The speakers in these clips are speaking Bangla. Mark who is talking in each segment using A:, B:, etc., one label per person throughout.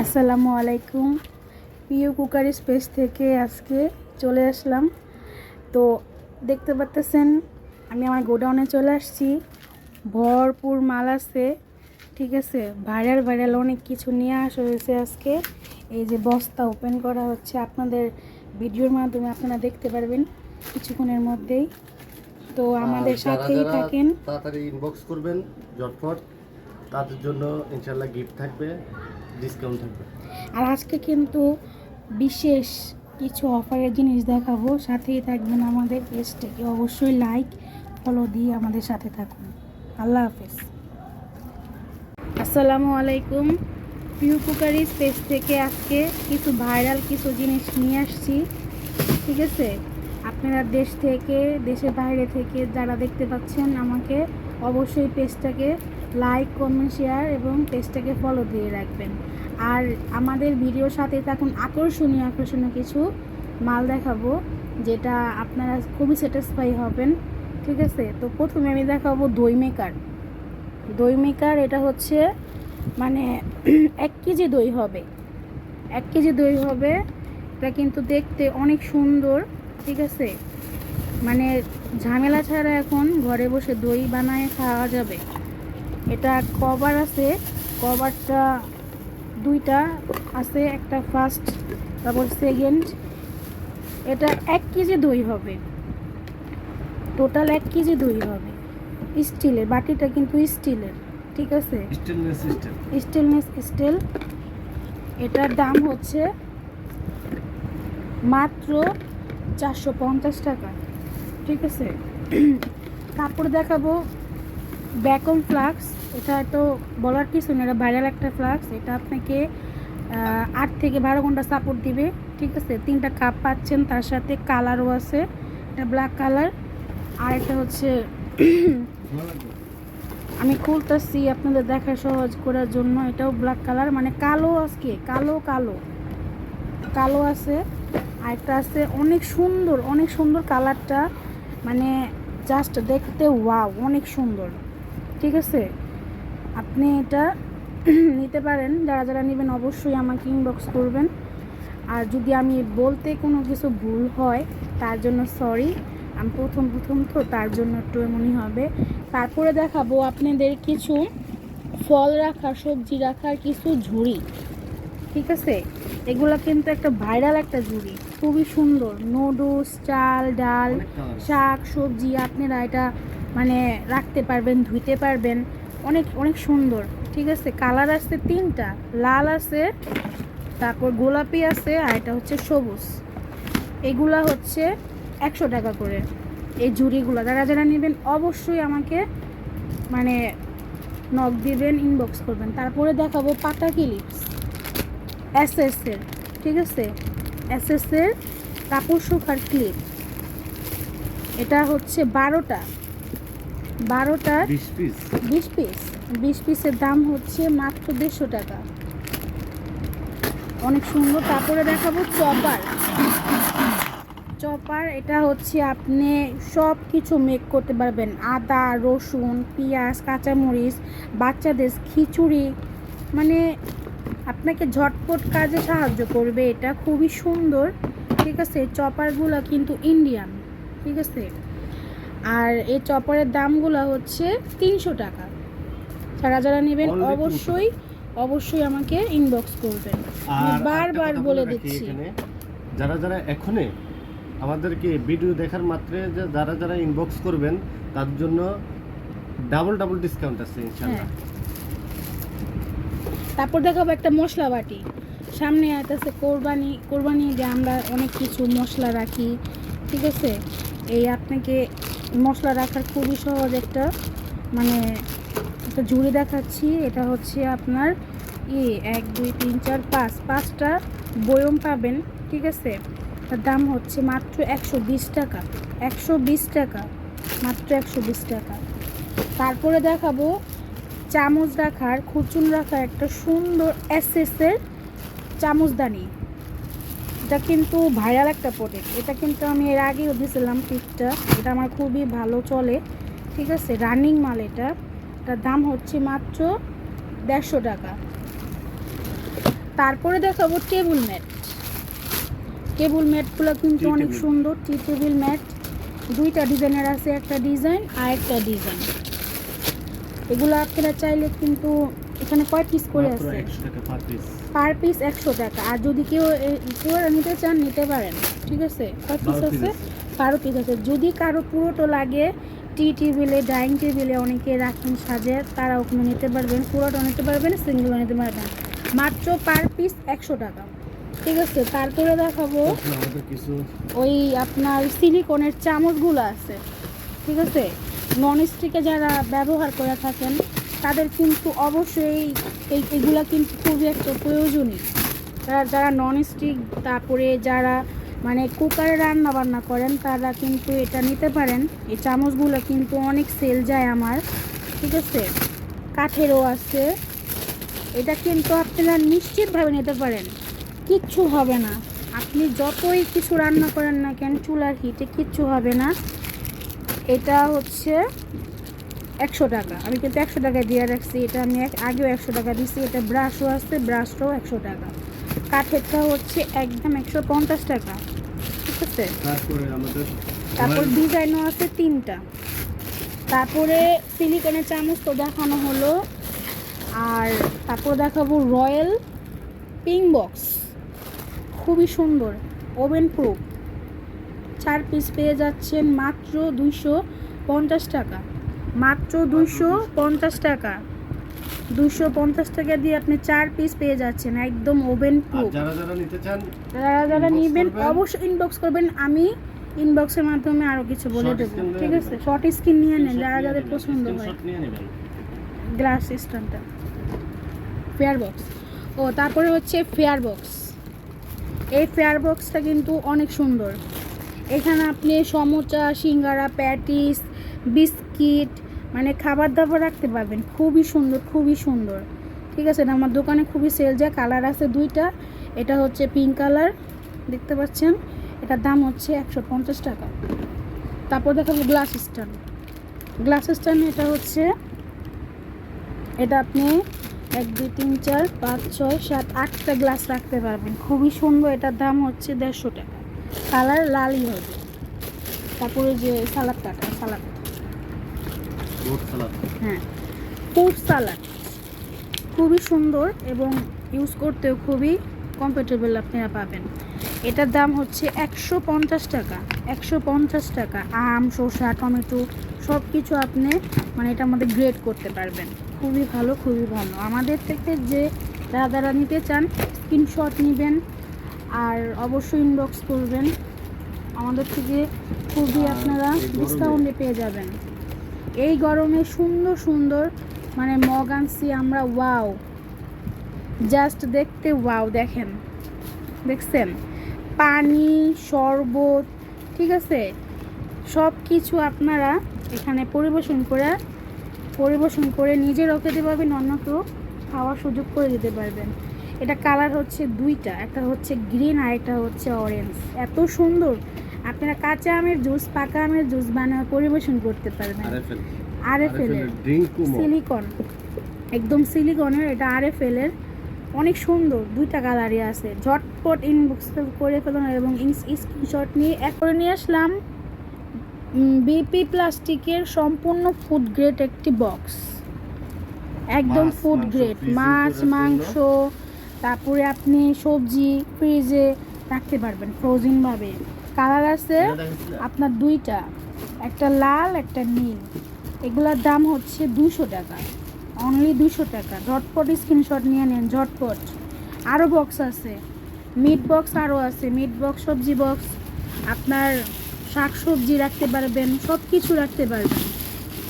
A: আসসালামু আলাইকুম। প্রিয় কুকার স্পেস থেকে আজকে চলে আসলাম। তো দেখতে পাচ্তেছেন আমি আমার গোডাউনে চলে আসছি। ভরপুর মাল আছে ঠিক আছে? ভাইরাল ভাইরাল অনেক কিছু নিয়ে আসা হয়েছে আজকে। এই যে বস্তা ওপেন করা হচ্ছে আপনাদের ভিডিওর মাধ্যমে আপনারা দেখতে পারবেন কিছুক্ষণের মধ্যেই। তো আমাদের সাথেই থাকেন।
B: তাড়াতাড়ি ইনবক্স করবেন জটফট তাদের জন্য ইনশাল্লাহ গিফট থাকবে। ডিসকাউন্ট থাকবে।
A: আর আজকে কিন্তু বিশেষ কিছু অফারের জিনিস দেখাবো, সাথেই থাকবেন আমাদের পেজটাকে অবশ্যই লাইক ফলো দিয়ে আমাদের সাথে থাকুন। আল্লাহ হাফেজ। আসসালামু আলাইকুম। পিউ কুকারি পেজ থেকে আজকে কিছু ভাইরাল কিছু জিনিস নিয়ে আসছি, ঠিক আছে? আপনারা দেশ থেকে, দেশের বাইরে থেকে যারা দেখতে পাচ্ছেন আমাকে, অবশ্যই পেজটাকে লাইক কমেন্ট শেয়ার এবং পেজটাকে ফলো দিয়ে রাখবেন। আর আমাদের ভিডিওর সাথে থাকুন আকর্ষণীয় আকর্ষণীয় কিছু মাল দেখাবো, যেটা আপনারা খুবই স্যাটিসফাই হবেন, ঠিক আছে? তো প্রথমে আমি দেখাবো দই মেকার দই মেকার এটা হচ্ছে মানে এক কেজি দই হবে। এক কেজি দই হবে, এটা কিন্তু দেখতে অনেক সুন্দর, ঠিক আছে? মানে ঝামেলা ছাড়া এখন ঘরে বসে দই বানায় খাওয়া যাবে। এটা কভার আছে কভারটা দুইটা আছে একটা ফার্স্ট তারপর সেকেন্ড এটা এক কেজি দই হবে। টোটাল এক কেজি দই হবে। স্টিলের বাটিটা কিন্তু স্টিলের ঠিক আছে?
B: স্টেনলেস
A: স্টিল এটার দাম হচ্ছে মাত্র চারশো পঞ্চাশ টাকা ঠিক আছে? কাপড় দেখাবো। ব্যাকম ফ্লাক্স এটা তো বলার কিছু না এটা ভাইরাল একটা ফ্লাক্স এটা আপনাকে আট থেকে বারো ঘণ্টা সাপোর্ট দিবে, ঠিক আছে? তিনটা কাপ পাচ্ছেন, তার সাথে কালারও আছে, এটা ব্ল্যাক কালার আর এটা হচ্ছে, আমি খুলতেছি আপনাদের দেখা সহজ করার জন্য, এটাও ব্ল্যাক কালার মানে কালো আজকে, কালো কালো কালো আছে, আর একটা আছে অনেক সুন্দর অনেক সুন্দর কালারটা মানে জাস্ট দেখতে ওয়াও অনেক সুন্দর, ঠিক আছে? আপনি এটা নিতে পারেন। যারা যারা নেবেন অবশ্যই আমাকে ইনবক্স করবেন। আর যদি আমি বলতে কোনো কিছু ভুল হয় তার জন্য সরি আমি প্রথম প্রথম তো তার জন্য একটু এমনই হবে। তারপরে দেখাবো আপনাদের কিছু ফল রাখার সবজি রাখার কিছু ঝুড়ি। ঠিক আছে? এগুলো কিন্তু একটা ভাইরাল একটা ঝুড়ি। খুবই সুন্দর। নুডলস চাল ডাল শাক সবজি আপনারা এটা মানে রাখতে পারবেন ধুইতে পারবেন। অনেক অনেক সুন্দর, ঠিক আছে? কালার আছে তিনটা, লাল আছে, তারপর গোলাপি আছে, আর এটা হচ্ছে সবুজ। এগুলা হচ্ছে একশো টাকা করে। এই জুড়িগুলো যারা যারা নেবেন, অবশ্যই আমাকে মানে নক দিবেন ইনবক্স করবেন। তারপরে দেখাবো পাতা ক্লিপস এসএসের ঠিক আছে? এসএসের কাপড় শুকার ক্লিপ এটা হচ্ছে বারোটা। বারোটা
B: বিশ পিস
A: বিশ পিস বিশ পিসের দাম হচ্ছে মাত্র দেড়শো টাকা। অনেক সুন্দর তারপরে দেখাবো চপার। চপার এটা হচ্ছে আপনি সব কিছু মেক করতে পারবেন। আদা রসুন পেঁয়াজ কাঁচামরিচ বাচ্চাদের খিচুড়ি। মানে আপনাকে ঝটপট কাজে সাহায্য করবে। এটা খুবই সুন্দর। ঠিক আছে চপারগুলো কিন্তু ইন্ডিয়ান ঠিক আছে? আর এই চপারের দামগুলো হচ্ছে তিনশো টাকা। যারা যারা নেবেন অবশ্যই অবশ্যই আমাকে ইনবক্স করবেন। বারবার বলে দিচ্ছি।
B: যারা যারা এখনই আমাদেরকে ভিডিও দেখার মাত্রে যে যারা যারা ইনবক্স করবেন তার জন্য ডাবল ডাবল ডিসকাউন্ট আছে ইনশাল্লাহ
A: হ্যাঁ। তারপর দেখাবো একটা মশলা বাটি। সামনে আছে কোরবানি কোরবানি যে আমরা অনেক কিছু মশলা রাখি ঠিক আছে? এই আপনাকে মশলা রাখার খুবই সহজ একটা মানে একটা ঝুড়ি দেখাচ্ছি। এটা হচ্ছে আপনার ই এক, দুই, তিন, চার, পাঁচ। পাঁচটা বয়ম পাবেন, ঠিক আছে? তার দাম হচ্ছে মাত্র একশো বিশ টাকা। একশো বিশ টাকা, মাত্র একশো বিশ টাকা। তারপরে দেখাবো চামচ রাখার খুচুন রাখার একটা সুন্দর এসএসের চামচদানি। এটা কিন্তু ভাইরাল একটা প্রোডাক্ট এটা কিন্তু আমি এর আগেও দিয়েছিলাম পিকটা এটা আমার খুবই ভালো চলে। ঠিক আছে? রানিং মাল এটা। এটার দাম হচ্ছে মাত্র দেড়শো টাকা। তারপরে দেখাবো টেবিল ম্যাট টেবিল ম্যাটগুলো কিন্তু অনেক সুন্দর। টি টেবিল ম্যাট দুইটা ডিজাইনের আছে একটা ডিজাইন আর একটা ডিজাইন এগুলো আপনারা চাইলে কিন্তু এখানে কয় পিস করে আছে?
B: টাকা পার পিস
A: পার পিস একশো টাকা। আর যদি কেউ পুরোটা নিতে চান নিতে পারেন। ঠিক আছে? কয় পিস আছে। বারো পিস আছে। যদি কারও পুরোটো লাগে টি টেবিলে ডাইনিং টেবিলে অনেকে রাখেন সাজে তারা ওখানে নিতে পারবেন পুরোটা নিতে পারবেন সিঙ্গেলও নিতে পারবেন। মাত্র পার পিস একশো টাকা। ঠিক আছে? তারপরে দেখাবো ওই আপনার সিলিকনের চামচগুলো আছে। ঠিক আছে? নন স্টিকে যারা ব্যবহার করে থাকেন তাদের কিন্তু অবশ্যই এই এগুলা কিন্তু খুবই একটা প্রয়োজনীয়। তারা যারা নন স্টিক তারপরে যারা মানে কুকারে রান্না বান্না করেন, তারা কিন্তু এটা নিতে পারেন। এই চামচগুলো কিন্তু অনেক সেল যায় আমার, ঠিক আছে? কাঠেরও আছে। এটা কিন্তু আপনারা নিশ্চিতভাবে নিতে পারেন। কিচ্ছু হবে না। আপনি যতই কিছু রান্না করেন না কেন, চুলার হিটে কিচ্ছু হবে না। এটা হচ্ছে একশো টাকা। আমি কিন্তু একশো টাকা দিয়ে রাখছি। এটা আমি এক- আগেও একশো টাকা দিচ্ছি এটা ব্রাশও আছে ব্রাশটাও একশো টাকা। কাঠেরটা হচ্ছে একদম একশো পঞ্চাশ টাকা। ঠিক আছে?
B: তারপর
A: ডিজাইনও আছে তিনটা। তারপরে সিলিকনের চামচ তো দেখানো হলো। আর তারপর দেখাবো রয়্যাল পিং বক্স খুবই সুন্দর ওভেন প্রুফ চার পিস পেয়ে যাচ্ছেন মাত্র দুইশো পঞ্চাশ টাকা। মাত্র দুইশো পঞ্চাশ টাকা। দুশো পঞ্চাশ টাকা দিয়ে আপনি চার পিস পেয়ে যাচ্ছেন একদম ওভেন প্রুফ
B: যারা যারা নিতে চান
A: যারা যারা নেবেন অবশ্যই ইনবক্স করবেন। আমি ইনবক্সের মাধ্যমে আরও কিছু বলে দেবো। ঠিক আছে?
B: নেবেন।
A: শর্ট স্ক্রিন নিয়ে নেন যারা যাদের পছন্দ হয়।
B: নেবেন।
A: গ্লাস সিস্টেমটা ফেয়ার বক্স ও তারপরে হচ্ছে ফেয়ার বক্স এই ফেয়ার বক্সটা কিন্তু অনেক সুন্দর। এখানে আপনি সমোচা সিঙ্গারা প্যাটিস বিস্কিট মানে খাবার দাবার রাখতে পারবেন। খুবই সুন্দর খুবই সুন্দর। ঠিক আছে, আমার দোকানে খুবই সেল যায় কালার আছে দুইটা, এটা হচ্ছে পিঙ্ক কালার দেখতে পাচ্ছেন? এটার দাম হচ্ছে একশো পঞ্চাশ টাকা। তারপর দেখাবো গ্লাস স্ট্যান্ড গ্লাস স্ট্যান্ড এটা হচ্ছে, এটা আপনি এক, দুই, তিন, চার, পাঁচ, ছয়, সাত, আটটা গ্লাস রাখতে পারবেন। খুবই সুন্দর, এটার দাম হচ্ছে দেড়শো টাকা। কালার লালই হবে। তারপরে যে সালাদ কাটা সালাদ হ্যাঁ। ফ্রুট সালাড খুবই সুন্দর এবং ইউজ করতেও খুবই কমফোর্টেবল আপনারা পাবেন। এটার দাম হচ্ছে একশো পঞ্চাশ টাকা। একশো পঞ্চাশ টাকা। আম শসা টমেটো সব কিছু আপনি মানে এটা আমাদের গ্রেড করতে পারবেন। খুবই ভালো খুবই ভালো। আমাদের থেকে যে যারা যারা নিতে চান স্ক্রিনশট নেবেন আর অবশ্যই ইনবক্স করবেন। আমাদের থেকে খুবই আপনারা ডিসকাউন্টে পেয়ে যাবেন। এই গরমে সুন্দর সুন্দর মানে মগ আনছি আমরা ওয়াও জাস্ট দেখতে ওয়াও দেখেন। দেখছেন? পানি, শরবত, ঠিক আছে? সব কিছু আপনারা এখানে পরিবেশন করে পরিবেশন করে নিজেরাও খেতে পারবেন অন্যকেও খাওয়ার সুযোগ করে দিতে পারবেন। এটা কালার হচ্ছে দুইটা, একটা হচ্ছে গ্রিন আর একটা হচ্ছে অরেঞ্জ এত সুন্দর। আপনারা কাঁচা আমের জুস পাকা আমের জুস বানিয়ে পরিবেশন করতে পারবেন।
B: আরএফএল
A: আর এফ এল এর সিলিকন একদম সিলিকনের এটা আর এফ এল এর অনেক সুন্দর দুইটা কালারই আছে। ঝটপট ইনবক্স করে ফেলুন এবং স্ক্রিনশট নিয়ে এক করে নিয়ে আসলাম। বিপি প্লাস্টিকের সম্পূর্ণ ফুড গ্রেড একটি বক্স একদম ফুড গ্রেড মাছ মাংস তারপরে আপনি সবজি ফ্রিজে রাখতে পারবেন ফ্রোজেনভাবে কালার আছে আপনার দুইটা একটা লাল একটা নীল। এগুলোর দাম হচ্ছে দুশো টাকা। অনলি দুশো টাকা। ঝটপট স্ক্রিনশট নিয়ে নেন ঝটপট। আরও বক্স আছে। মিট বক্স আরও আছে। মিট বক্স সবজি বক্স আপনার শাক সবজি রাখতে পারবেন সব কিছু রাখতে পারবেন।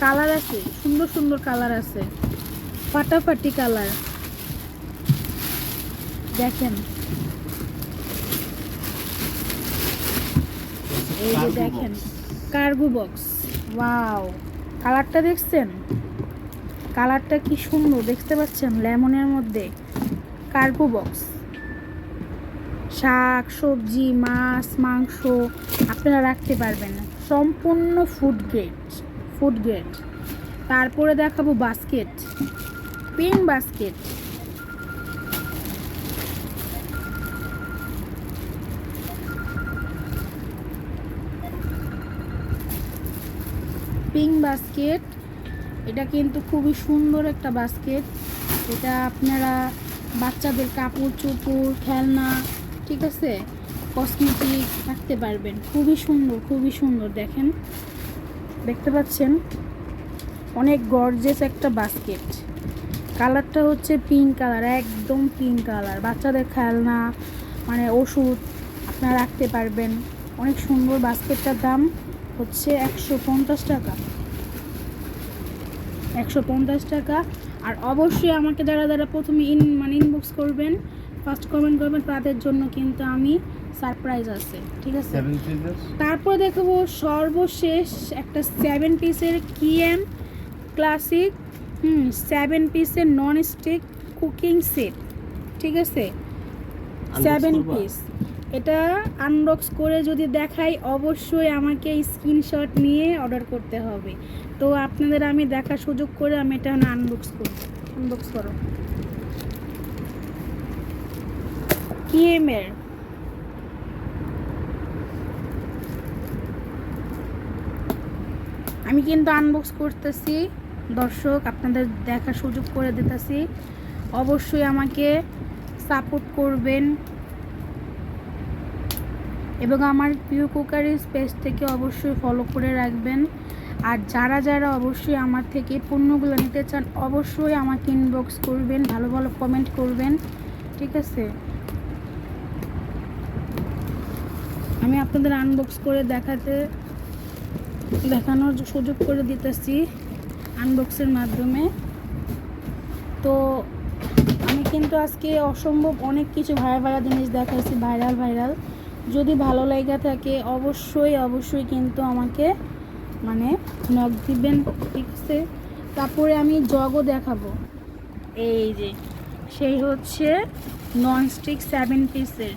A: কালার আছে সুন্দর সুন্দর কালার আছে। ফাটাফাটি কালার। দেখেন। এই যে দেখেন। কার্গো বক্স ওয়াও কালারটা দেখছেন? কালারটা কি সুন্দর দেখতে পাচ্ছেন? লেমনের মধ্যে কার্গো বক্স শাক সবজি মাছ মাংস আপনারা রাখতে পারবেন। সম্পূর্ণ ফুড গ্রেড ফুড গ্রেড তারপরে দেখাবো basket pink basket pink basket. এটা কিন্তু খুবই সুন্দর একটা বাস্কেট। এটা আপনারা বাচ্চাদের কাপড়, চোপড়, খেলনা, ঠিক আছে? কসমেটিক রাখতে পারবেন। খুবই সুন্দর খুবই সুন্দর, দেখেন। দেখতে পাচ্ছেন? অনেক গর্জেস একটা বাস্কেট। কালারটা হচ্ছে পিঙ্ক কালার একদম পিঙ্ক কালার বাচ্চাদের খেলনা মানে ওষুধ আপনারা রাখতে পারবেন। অনেক সুন্দর বাস্কেটটার দাম। হচ্ছে একশো পঞ্চাশ টাকা। একশো পঞ্চাশ টাকা। আর অবশ্যই আমাকে যারা যারা প্রথমে ইন মানে ইনবক্স করবেন ফার্স্ট কমেন্ট করবেন তাদের জন্য কিন্তু আমি সারপ্রাইজ আছে ঠিক আছে? তারপর দেখব সর্বশেষ একটা সেভেন পিসের কিএম ক্লাসিক হুম সেভেন পিসের নন স্টিক কুকিং সেট ঠিক আছে? সেভেন পিস এটা আনবক্স করে যদি দেখাই, অবশ্যই আমাকে স্ক্রিনশট নিয়ে অর্ডার করতে হবে। তো আপনাদের আমি দেখার সুযোগ করে আমি এটা আনবক্স করব আনবক্স করো। কিএমের আমি কিন্তু আনবক্স করতেছি। দর্শক, আপনাদের দেখার সুযোগ করে দিতেছি। অবশ্যই আমাকে সাপোর্ট করবেন। এবং আমার প্রিয় কুকারি স্পেস থেকে অবশ্যই ফলো করে রাখবেন। আর যারা যারা অবশ্যই আমার থেকে পণ্যগুলো নিতে চান, অবশ্যই আমাকে ইনবক্স করবেন, ভালো ভালো কমেন্ট করবেন। ঠিক আছে? আমি আপনাদের আনবক্স করে দেখাতে, দেখানোর সুযোগ করে দিতেছি আনবক্সের মাধ্যমে। তো আমি কিন্তু আজকে অসম্ভব অনেক কিছু ভাইরাল ভাইরাল জিনিস দেখাইছি, ভাইরাল ভাইরাল। যদি ভালো লাগা থাকে, অবশ্যই অবশ্যই কিন্তু আমাকে মানে নখ দিবেন, ঠিক আছে? তারপরে আমি জগও দেখাবো। এই যে, সেই হচ্ছে ননস্টিক সেভেন পিসের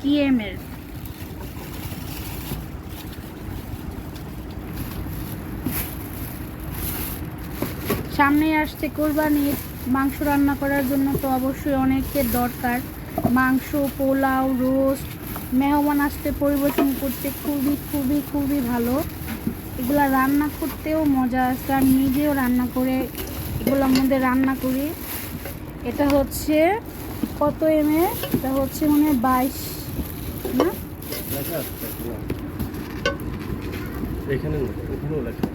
A: কিএমের সামনে আসছে কোরবানির মাংস রান্না করার জন্য তো অবশ্যই অনেকের দরকার। মাংস, পোলাও, রোস্ট মেহমান আসতে পরিবেশন করতে খুবই খুবই খুবই ভালো। এগুলা রান্না করতেও মজা আছে। আমি নিজেও রান্না করে এগুলোর মধ্যে রান্না করি। এটা হচ্ছে কত এম এটা হচ্ছে মানে বাইশ, না?
B: এখানে। লেখা